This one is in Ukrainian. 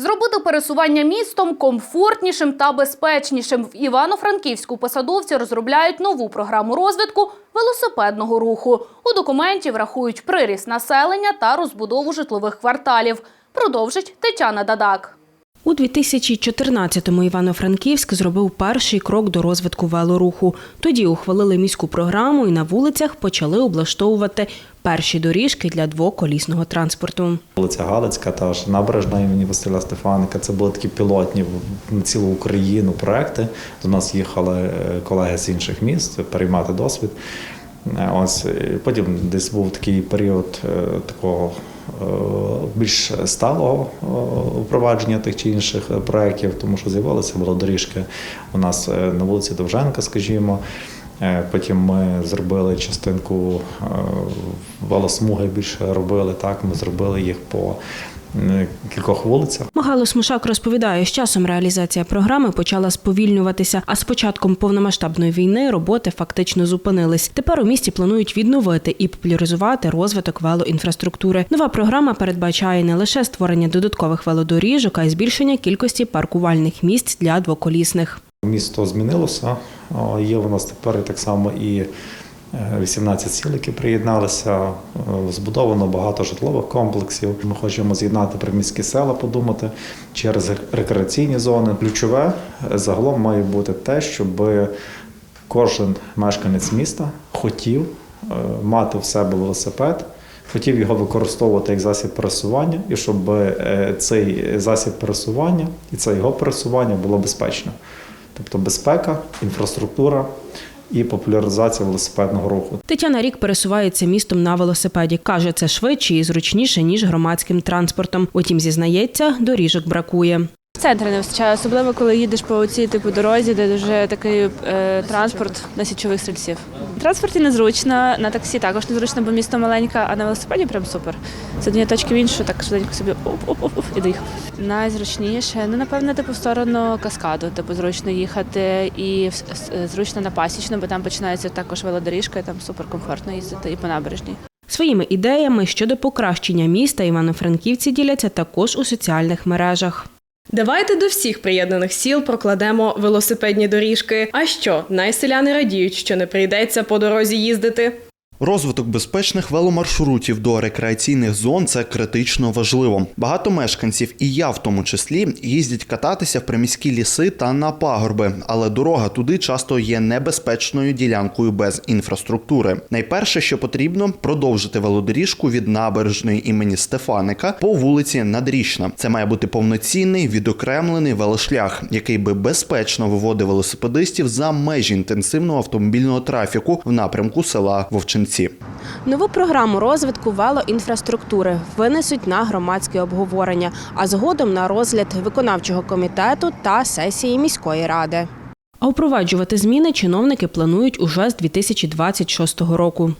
Зробити пересування містом комфортнішим та безпечнішим. В Івано-Франківську посадовці розробляють нову програму розвитку велосипедного руху. У документі врахують приріст населення та розбудову житлових кварталів. Продовжить Тетяна Дадак. У 2014-му Івано-Франківськ зробив перший крок до розвитку велоруху. Тоді ухвалили міську програму і на вулицях почали облаштовувати перші доріжки для двоколісного транспорту. Вулиця Галицька та ж набережна імені Василя Стефаника. Це були такі пілотні на цілу Україну проекти. До нас їхали е, колеги з інших міст переймати досвід. Е, Ось потім десь був такий період е, такого більш сталого е, впровадження тих чи інших е, проєктів, тому що з'явилися велодоріжки у нас е, на вулиці Довженка, скажімо. Е, Потім ми зробили частинку е, велосмуги більше робили. Так, ми зробили їх по е, кількох вулицях. Михайло Смушак розповідає, з часом реалізація програми почала сповільнюватися, а з початком повномасштабної війни роботи фактично зупинились. Тепер у місті планують відновити і популяризувати розвиток велоінфраструктури. Нова програма передбачає не лише створення додаткових велодоріжок, а й збільшення кількості паркувальних місць для двоколісних. Місто змінилося. Є у нас тепер так само і е, 18 сіл, які приєдналися. Е, Збудовано багато житлових комплексів. Ми хочемо з'єднати приміські села, подумати через рекреаційні зони. Ключове е, загалом має бути те, щоб кожен мешканець міста хотів е, мати в себе велосипед. Хотів його використовувати як засіб пересування, і щоб цей засіб пересування і це його пересування було безпечно. Тобто безпека, інфраструктура і популяризація велосипедного руху. Тетяна Рік пересувається містом на велосипеді. Каже, це швидше і зручніше ніж громадським транспортом. Утім, зізнається, доріжок бракує. Центрі не вистачає, особливо коли їдеш по цій типу дорозі, де дуже такий е, транспорт на січових стрільців. В транспорті незручно, на таксі також незручно, бо місто маленьке, а на велосипеді прям супер. З однієї точки в іншу, так швиденько собі оп-оп-оп і доїхав. Найзручніше, ну напевно, типу в сторону каскаду, типу зручно їхати і зручно на пасічну, бо там починається також велодоріжка, і там супер комфортно їздити і по набережній. Своїми ідеями щодо покращення міста івано-франківці діляться також у соціальних мережах. Давайте до всіх приєднаних сіл прокладемо велосипедні доріжки. А що, найселяни радіють, що не прийдеться по дорозі їздити. Розвиток безпечних веломаршрутів до рекреаційних зон це критично важливо. Багато мешканців, і я в тому числі, їздять кататися в приміські ліси та на пагорби, але дорога туди часто є небезпечною ділянкою без інфраструктури. Найперше, що потрібно, продовжити велодоріжку від набережної імені Стефаника по вулиці Надрічна. Це має бути повноцінний відокремлений велошлях, який би безпечно виводив велосипедистів за межі інтенсивного автомобільного трафіку в напрямку села Вовчинці. Нову програму розвитку велоінфраструктури винесуть на громадське обговорення, а згодом на розгляд виконавчого комітету та сесії міської ради. А впроваджувати зміни чиновники планують уже з 2026 року.